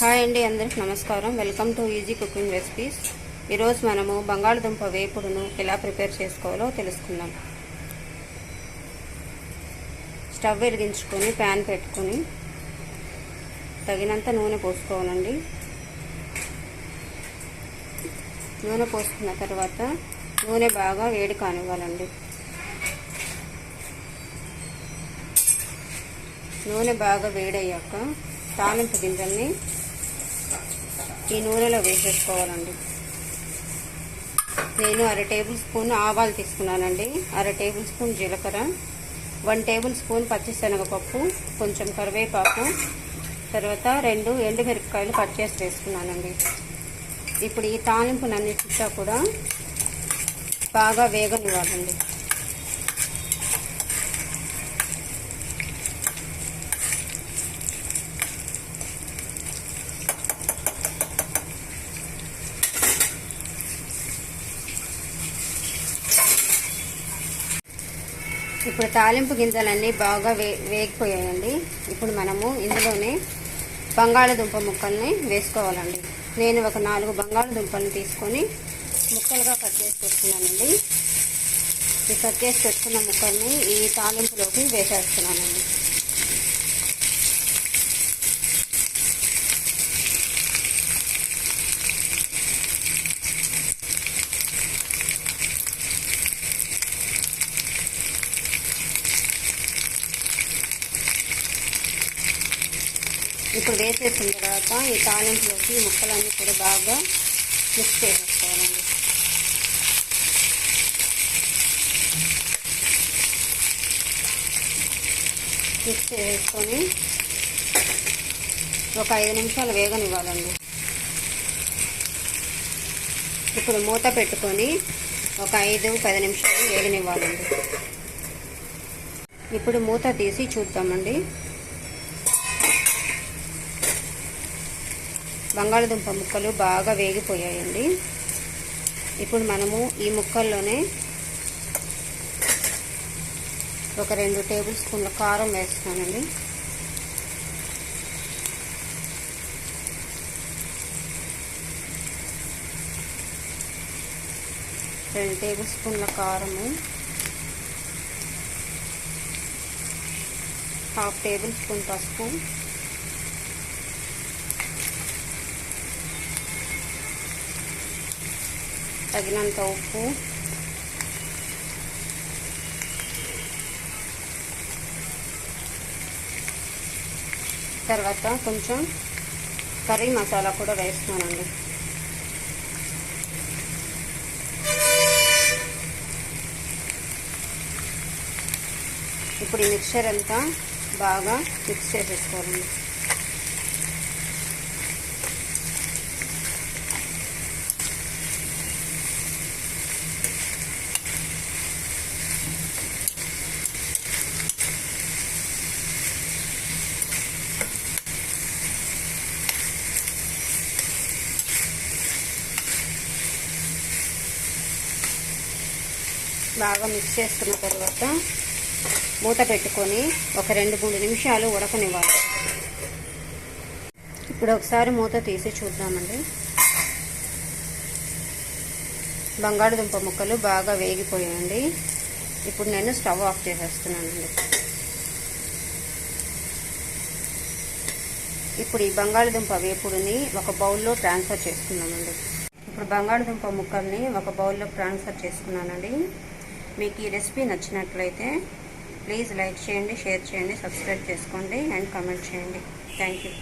Hi అండి అందరికి నమస్కారం. Welcome to easy cooking recipes. ఈరోజు మనము బంగాళదుంప వేపుడును ఎలా ప్రిపేర్ చేసుకోవాలో తెలుసుకుందాం. స్టవ్ వెలిగించుకొని ప్యాన్ పెట్టుకొని తగినంత నూనె పోసుకోవాలండి. నూనె పోసుకున్న తర్వాత నూనె బాగా వేడి కానివ్వాలండి. నూనె బాగా వేడయ్యాక తాలింపు గింజల్ని ఈ నూనెలో వేసేసుకోవాలండి. నేను అర టేబుల్ స్పూన్ ఆవాలు తీసుకున్నానండి. అర టేబుల్ స్పూన్ జీలకర్ర వన్ టేబుల్ స్పూన్ పచ్చిశనగపప్పు కొంచెం కరివేపాకు తర్వాత రెండు ఎండుమిరపకాయలు కట్ చేసి వేసుకున్నానండి. ఇప్పుడు ఈ తాలింపునన్నిటితో కూడా బాగా వేగనివ్వాలండి. ఇప్పుడు తాలింపు గింజలన్నీ బాగా వే వేగిపోయాయండి. ఇప్పుడు మనము ఇందులోనే బంగాళదుంప ముక్కల్ని వేసుకోవాలండి. నేను ఒక నాలుగు బంగాళదుంపల్ని తీసుకొని ముక్కలుగా కట్ చేసి పెట్టుకున్నానండి. ఈ కట్ చేసి పెట్టుకున్న ముక్కల్ని ఈ తాలింపులోకి వేసేస్తున్నానండి. ఇప్పుడు వేసేసిన తర్వాత ఈ తాలింపులోకి ముక్కలన్నీ కూడా బాగా మిక్స్ చేసేసుకోవాలండి. మిక్స్ చేసేసుకొని ఒక ఐదు నిమిషాలు వేగనివ్వాలండి. ఇప్పుడు మూత పెట్టుకొని ఒక ఐదు పది నిమిషాలు వేగనివ్వాలండి. ఇప్పుడు మూత తీసి చూద్దామండి. బంగాళదుంప ముక్కలు బాగా వేగిపోయాయండి. ఇప్పుడు మనము ఈ ముక్కల్లోనే ఒక రెండు టేబుల్ స్పూన్ల కారం వేస్తున్నానండి. రెండు టేబుల్ స్పూన్ల కారము. హాఫ్ టేబుల్ స్పూన్ పసుపు. తగినంత ఉప్పు. తర్వాత కొంచెం కర్రీ మసాలా కూడా వేస్తున్నానండి. ఇప్పుడు ఈ మిక్చర్ అంతా బాగా మిక్స్ చేసేసుకోవాలండి. బాగా మిక్స్ చేసుకున్న తర్వాత మూత పెట్టుకొని ఒక రెండు మూడు నిమిషాలు ఉడకనివ్వాలి. ఇప్పుడు ఒకసారి మూత తీసి చూద్దామండి. బంగాళదుంప ముక్కలు బాగా వేగిపోయాయండి. ఇప్పుడు నేను స్టవ్ ఆఫ్ చేసేస్తున్నానండి. ఇప్పుడు ఈ బంగాళదుంప వేపుడుని ఒక బౌల్లో ట్రాన్స్ఫర్ చేసుకున్నామండి ఇప్పుడు బంగాళదుంప ముక్కల్ని ఒక బౌల్లో ట్రాన్స్ఫర్ చేసుకున్నానండి. మీకు ఈ రెసిపీ నచ్చినట్లయితే ప్లీజ్ లైక్ చేయండి షేర్ చేయండి సబ్స్క్రైబ్ చేసుకోండి అండ్ కమెంట్ చేయండి. Thank you.